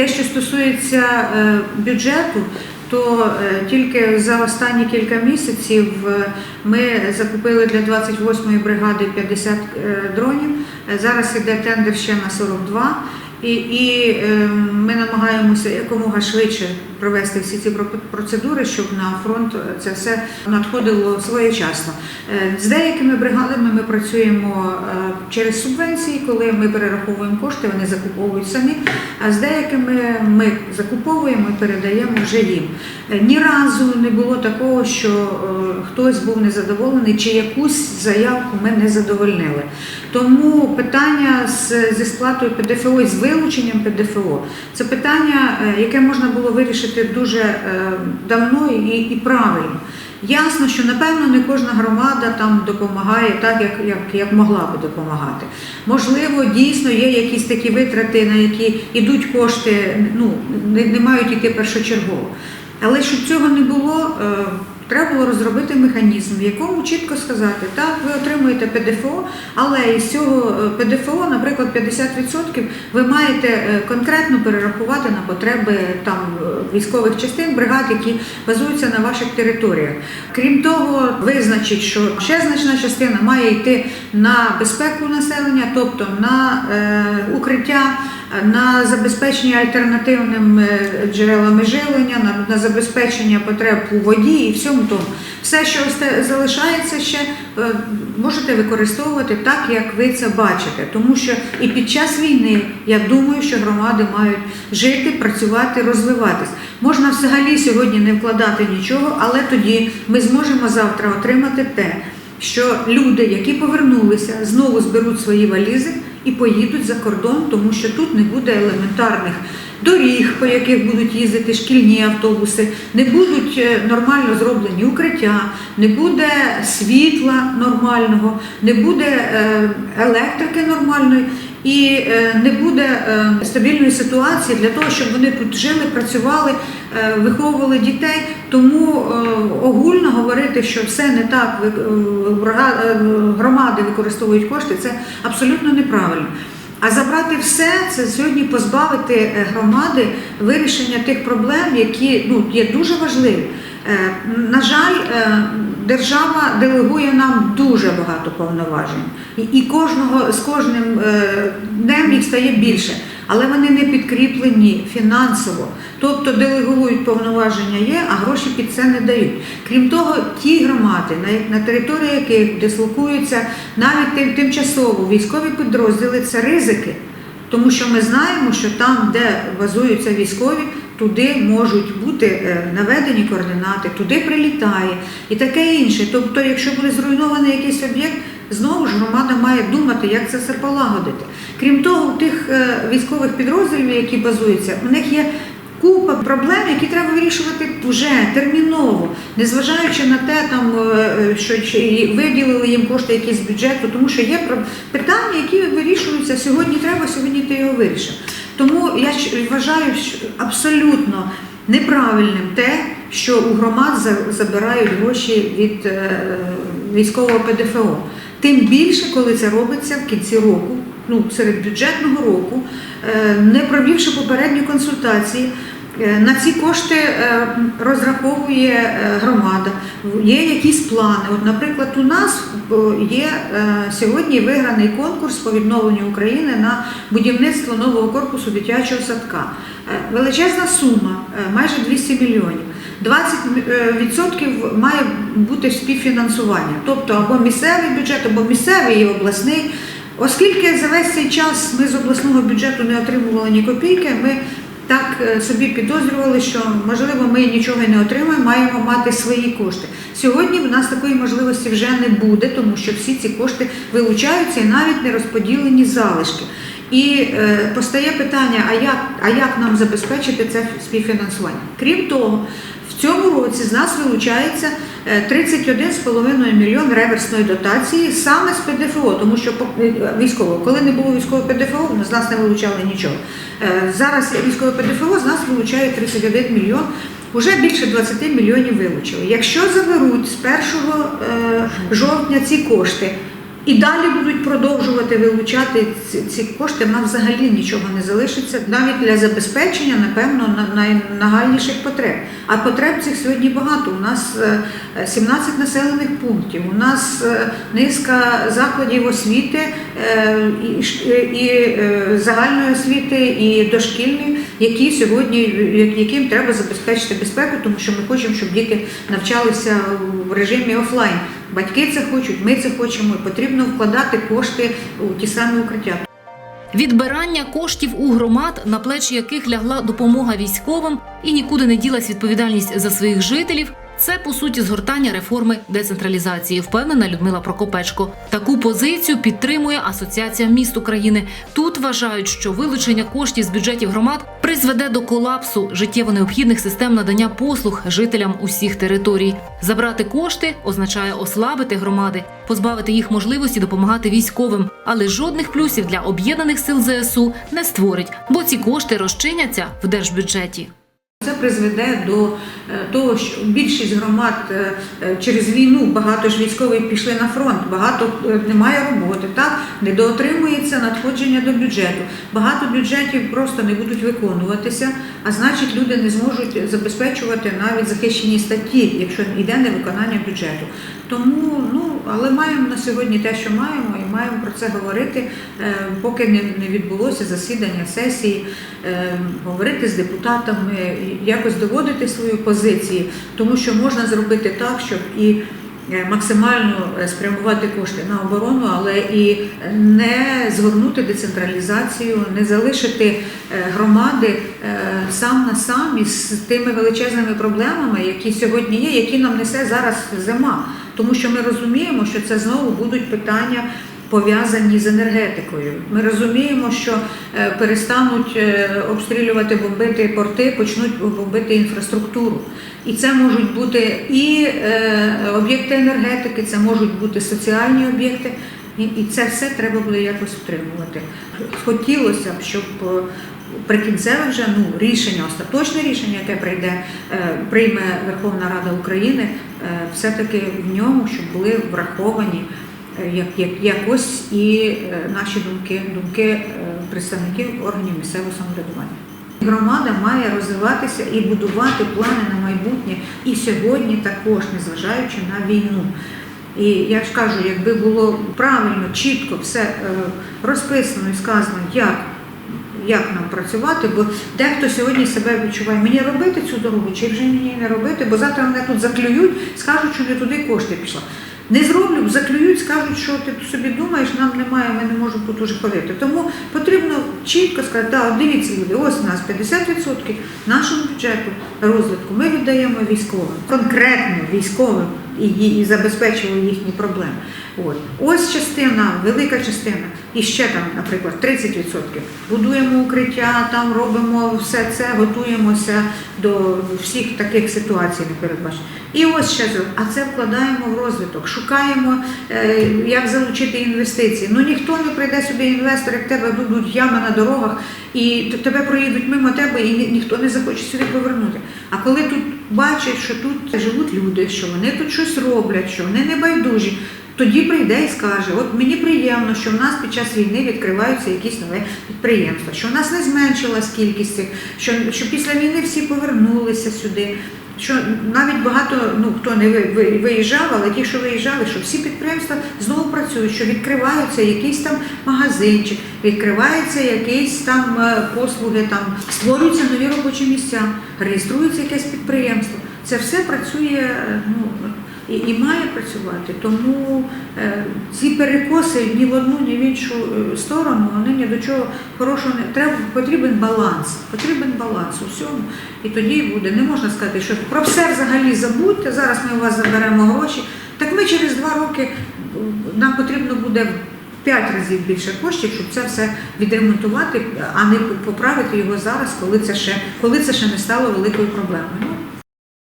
Те, що стосується е, бюджету, то е, тільки за останні кілька місяців е, ми закупили для 28-ї бригади 50 е, дронів. Зараз іде тендер ще на 42. І, і е, ми намагаємося якомога швидше провести всі ці процедури, щоб на фронт це все надходило своєчасно. Е, З деякими бригадами ми працюємо е, через субвенції, коли ми перераховуємо кошти, вони закуповують самі. А з деякими ми закуповуємо і передаємо вже їм. Е, Ні разу не було такого, що хтось був незадоволений чи якусь заявку ми не задовольнили. Тому питання зі сплатою ПДФО з вилученням ПДФО це питання, е, яке можна було вирішити дуже е, давно і, і правильно. Ясно, що напевно не кожна громада там допомагає так, як, як, як могла би допомагати. Можливо, дійсно є якісь такі витрати, на які йдуть кошти, ну не, не мають йти першочергово. Але щоб цього не було, е, треба було розробити механізм, в якому чітко сказати, так, ви отримуєте ПДФО, але із цього е, ПДФО, наприклад, 50% ви маєте е, конкретно перерахувати на потреби там е, військових частин, бригад, які базуються на ваших територіях. Крім того, визначить, що ще значна частина має йти на безпеку населення, тобто на е, укриття на забезпечення альтернативними джерелами живлення, на, на забезпечення потреб у воді і всьому тому. Все, що залишається ще, е, можете використовувати так, як ви це бачите. Тому що і під час війни я думаю, що громади мають жити, працювати, розвиватись. Можна взагалі сьогодні не вкладати нічого, але тоді ми зможемо завтра отримати те, що люди, які повернулися, знову зберуть свої валізи і поїдуть за кордон, тому що тут не буде елементарних доріг, по яких будуть їздити шкільні автобуси, не будуть е, нормально зроблені укриття, не буде світла нормального, не буде е, електрики нормальної. І е, не буде стабільної ситуації для того, щоб вони тут жили, працювали, виховували дітей. Тому огульно говорити, що все не так, громади використовують кошти, це абсолютно неправильно. А забрати все це сьогодні позбавити е, громади вирішення тих проблем, які ну, є дуже важливі. Е, На жаль, е, держава делегує нам дуже багато повноважень, і, кожного з кожним е, днем їх стає більше, але вони не підкріплені фінансово. Тобто делегують повноваження є, а гроші під це не дають. Крім того, ті громади, на, території яких дислокуються навіть тим- тимчасово військові підрозділи, це ризики. Тому що ми знаємо, що там, де базуються військові, туди можуть бути е, наведені координати, туди прилітає і таке інше. Тобто, якщо буде зруйнований якийсь об'єкт, знову ж громада має думати, як це все полагодити. Крім того, у тих е, військових підрозділів, які базуються, у них є купа проблем, які треба вирішувати вже терміново, незважаючи на те, там е, що виділили їм кошти якісь бюджету, тому що є питання, які вирішуються сьогодні. Треба, сьогодні ти його вирішив. Тому я вважаю що абсолютно неправильним те, що у громад забирають гроші від е, військового ПДФО. Тим більше, коли це робиться в кінці року, ну серед бюджетного року, е, не провівши попередні консультації. Е, На ці кошти е, розраховує е, громада. Є якісь плани. От, наприклад, у нас є сьогодні виграний конкурс по відновленню України на будівництво нового корпусу дитячого садка. Величезна сума, майже 200 мільйонів. 20% має бути співфінансування, тобто або місцевий бюджет, або місцевий і обласний. Оскільки за весь цей час ми з обласного бюджету не отримували ні копійки, ми так е, собі підозрювали, що можливо ми нічого не отримаємо, маємо мати свої кошти. Сьогодні в нас такої можливості вже не буде, тому що всі ці кошти вилучаються і навіть не розподілені залишки. І е, постає питання: а як, а як нам забезпечити це співфінансування? Крім того, в цьому році з нас вилучається е, 31,5 мільйон реверсної дотації саме з ПДФО, тому що е, військово, коли не було військового ПДФО, з нас не вилучали нічого. Е, Зараз військове ПДФО, з нас вилучають 31 мільйон. Уже більше 20 мільйонів вилучили. Якщо заберуть з 1 е, жовтня ці кошти, і далі будуть продовжувати вилучати ці, кошти. Нам взагалі нічого не залишиться, навіть для забезпечення, напевно, найнагальніших потреб. А потреб цих сьогодні багато. У нас е, 17 населених пунктів, у нас е, низка закладів освіти е, і, е, загальної освіти, і дошкільні, які сьогодні яким треба забезпечити безпеку, тому що ми хочемо, щоб діти навчалися в режимі офлайн. Батьки це хочуть, ми це хочемо. Потрібно вкладати кошти у ті самі укриття. Відбирання коштів у громад, на плечі яких лягла допомога військовим і нікуди не ділась відповідальність за своїх жителів. Це по суті згортання реформи децентралізації, впевнена Людмила Прокопечко. Таку позицію підтримує Асоціація міст України. Тут вважають, що вилучення коштів з бюджетів громад призведе до колапсу життєво необхідних систем надання послуг жителям усіх територій. Забрати кошти означає ослабити громади, позбавити їх можливості допомагати військовим, але жодних плюсів для об'єднаних сил ЗСУ не створить, бо ці кошти розчиняться в держбюджеті. Призведе до е, того, що більшість громад е, е, через війну багато ж військових пішли на фронт, багато немає роботи, так недоотримується надходження до бюджету. Багато бюджетів просто не будуть виконуватися, а значить, люди не зможуть забезпечувати навіть захищені статті, якщо йде невиконання бюджету. Тому ну але маємо на сьогодні те, що маємо, і маємо про це говорити, поки не, відбулося засідання сесії, говорити з депутатами, якось доводити свою позицію, тому що можна зробити так, щоб і е, максимально е, спрямувати кошти на оборону, але і не згорнути децентралізацію, не залишити е, громади сам на сам із тими величезними проблемами, які сьогодні є, які нам несе зараз зима. Тому що ми розуміємо, що це знову будуть питання. Пов'язані з енергетикою. Ми розуміємо, що е, перестануть е, обстрілювати, бомбити порти, почнуть бомбити інфраструктуру. І це можуть бути і е, об'єкти енергетики, це можуть бути соціальні об'єкти, і, це все треба буде якось втримувати. Хотілося б, щоб е, прикінцеве вже ну, рішення, остаточне рішення, яке прийде, прийме Верховна Рада України, е, все-таки в ньому, щоб були враховані як, як, якось і е, наші думки, думки е, представників органів місцевого самоврядування. Громада має розвиватися і будувати плани на майбутнє і сьогодні також, незважаючи на війну. І я ж кажу, якби було правильно, чітко все е, розписано і сказано, як, як нам працювати, бо дехто сьогодні себе відчуває, мені робити цю дорогу, чи вже мені не робити, бо завтра мене тут заклюють, скажуть, що не туди кошти пішла. Не зроблю, заклюють, скажуть, що ти собі думаєш, нам немає, ми не можемо тут уже ходити. Тому потрібно чітко сказати, так, дивіться, люди, ось у нас 50% нашого бюджету розвитку ми віддаємо військовим, конкретно військовим і, і, забезпечуємо їхні проблеми. От. Ось частина, велика частина, і ще там, наприклад, 30%. Будуємо укриття, там робимо все це, готуємося до всіх таких ситуацій не непередбачених. І ось ще а це вкладаємо в розвиток, шукаємо, е, як залучити інвестиції. Ну ніхто не прийде сюди інвестор, як тебе будуть ями на дорогах, і тебе проїдуть мимо тебе, і ніхто не захоче сюди повернути. А коли тут бачать, що тут живуть люди, що вони тут щось роблять, що вони не байдужі. Тоді прийде і скаже, от мені приємно, що в нас під час війни відкриваються якісь нові підприємства, що в нас не зменшилась кількість цих, що, що після війни всі повернулися сюди. Що навіть багато, ну хто не ви- ви- виїжджав, але ті, що виїжджали, що всі підприємства знову працюють, що відкриваються якийсь там магазинчик, відкривається якісь там е, послуги, там створюються нові робочі місця, реєструється якесь підприємство. Це все працює ну, і, і має працювати. Тому е, ці перекоси ні в одну, ні в іншу е, сторону вони ні до чого хорошого не треба. Потрібен баланс. Потрібен баланс у всьому. І тоді буде. Не можна сказати, що про все взагалі забудьте. Зараз ми у вас заберемо гроші. Так ми через два роки нам потрібно буде. П'ять разів більше коштів, щоб це все відремонтувати, а не поправити його зараз, коли це ще коли це ще не стало великою проблемою. Ну